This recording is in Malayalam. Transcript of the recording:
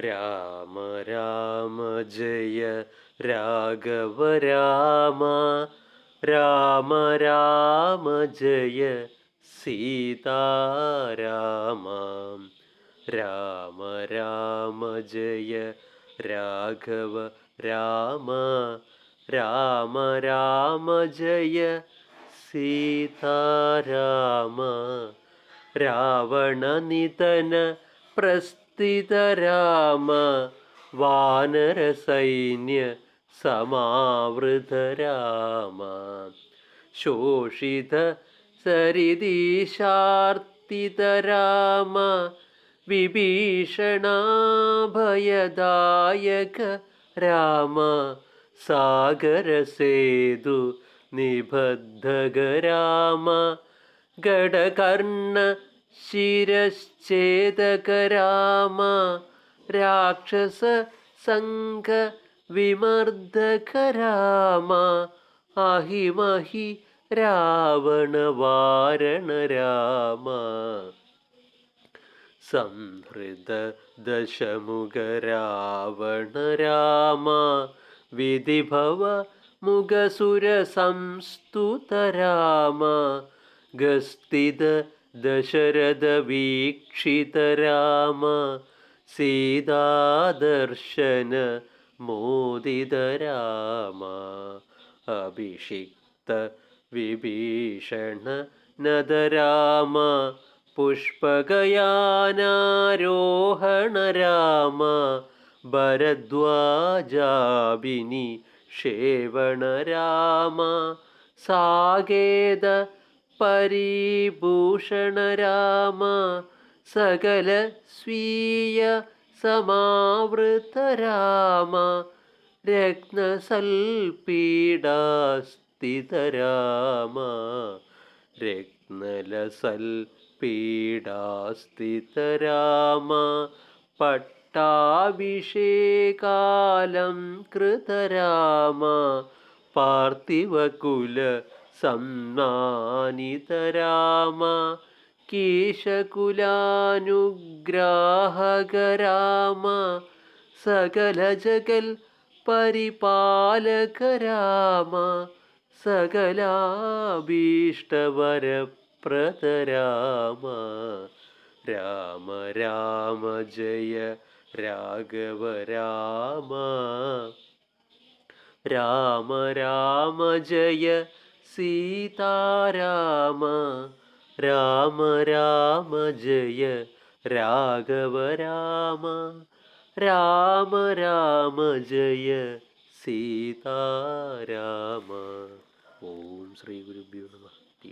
രാമ രാമ ജയ രാഘവ രാമ രാമ രാമ ജയ സീതാരാമ രാമ രാമ ജയ രാഘവ രാമ രാമ രാമ ജയ സീതാരാമ രാവണനിതന പ്രസ്ഥിത രാമ വാനരസൈന്യ സമാവൃത രാമ. ശോഷിത സരിദീശാർത്തിത രാമ വിഭീഷണാഭയദായക രാമ സാഗരസേതു നിബദ്ധക രാമ ഗഡകർണ ശിരശ്ചേദക രാമ രാക്ഷസ സംഘ വിമർദ്ദകരാമ അഹിമഹി രാവണ വാരണ രാമ സംഹൃത ദശമുഖ രാവണ രാമ വിധിഭവ മുഖസുര സംസ്തുത രാമ ഗസ്തിത ദശരഥ വീക്ഷിത രാമ സീതാദർശന മോദിത രാമ അഭിഷിക്ത വിഭീഷണ നദരാമ പുഷ്പകയാനാരോഹണ രാമ ഭരദ്വാജാബിനി ഷേവണ രാമ സാകേത പരിഭൂഷണ രാമ സകല സ്വീയ സമാവൃത രാമ രത്നസൽപീഡാസ്ഥിത രാമ രത്നലസൽ പീഡാസ്ഥിത രാമ പട്ടാഭിഷേകാലം കൃതരാമ പാർത്ഥിവകുല സമ്മാനിത രാമ കീശകുലാനുഗ്രാഹക രാമ സകല ജഗൽ പരിപാലക രാമ സകലാഭീഷ്ടവരപ്രദ രാമ രാമ രാമ ജയ രാഘവ രാമ രാമ രാമ ജയ സീതാരാമ രാമ രാമ ജയ രാഘവ രാമ രാമ രാമ ജയ സീതാരാമ. ഓം ശ്രീ ഗുരുഭ്യോ നമ.